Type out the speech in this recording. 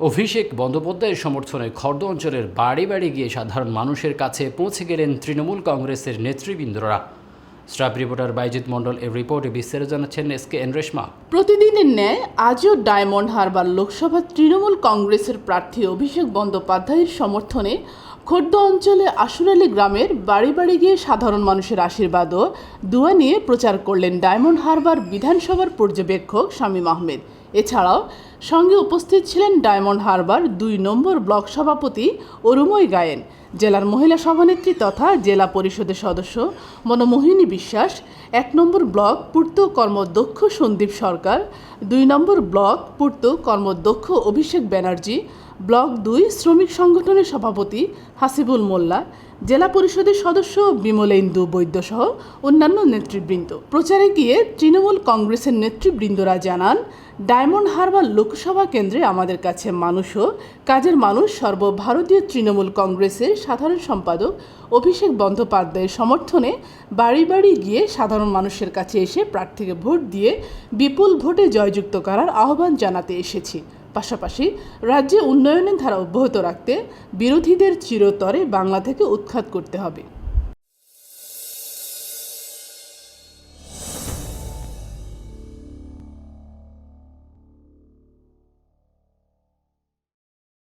অভিষেক বন্দ্যোপাধ্যায়ের সমর্থনে খর্দ অঞ্চলের বাড়ি বাড়ি গিয়ে সাধারণ মানুষের কাছে পৌঁছে গেলেন তৃণমূল কংগ্রেসের নেতৃবৃন্দরা। স্টাফ রিপোর্টার বাইজিৎ মণ্ডল এর রিপোর্টে বিস্তারিত জানাচ্ছেন এস কে এন রেশমা। প্রতিদিনের ন্যায় আজও ডায়মন্ড হারবার লোকসভা তৃণমূল কংগ্রেসের প্রার্থী অভিষেক বন্দ্যোপাধ্যায়ের সমর্থনে খোর্দ অঞ্চলে আশুরালী গ্রামের বাড়ি বাড়ি গিয়ে সাধারণ মানুষের আশীর্বাদ ও দুয়া নিয়ে প্রচার করলেন ডায়মন্ড হারবার বিধানসভার পর্যবেক্ষক শামীম আহমেদ। এছাড়াও সঙ্গে উপস্থিত ছিলেন ডায়মন্ড হারবার দুই নম্বর ব্লক সভাপতি অরুময় গায়েন, জেলার মহিলা সভানেত্রী তথা জেলা পরিষদের সদস্য মনমোহিনী বিশ্বাস, এক নম্বর ব্লক পূর্ত কর্মদক্ষ সন্দীপ সরকার, দুই নম্বর ব্লক পূর্ত কর্মদক্ষ অভিষেক ব্যানার্জি ব্লক দুই শ্রমিক সংগঠনের সভাপতি হাসিবুল মোল্লা, জেলা পরিষদের সদস্য বিমলেন্দু বৈদ্য সহ অন্যান্য নেতৃবৃন্দ। প্রচারে গিয়ে তৃণমূল কংগ্রেসের নেতৃবৃন্দরা জানান, ডায়মন্ড হারবার লোকসভা কেন্দ্রে আমাদের কাছে মানুষও কাজের মানুষ সর্বভারতীয় তৃণমূল কংগ্রেসের সাধারণ সম্পাদক অভিষেক বন্দ্যোপাধ্যায়ের সমর্থনে বাড়ি বাড়ি গিয়ে সাধারণ মানুষের কাছে এসে প্রার্থীকে ভোট দিয়ে বিপুল ভোটে জয়যুক্ত করার আহ্বান জানাতে এসেছি। পাশাপাশি রাজ্যে উন্নয়নের ধারা অব্যাহত রাখতে বিরোধীদের চিরতরে বাংলা থেকে উৎখাত করতে হবে।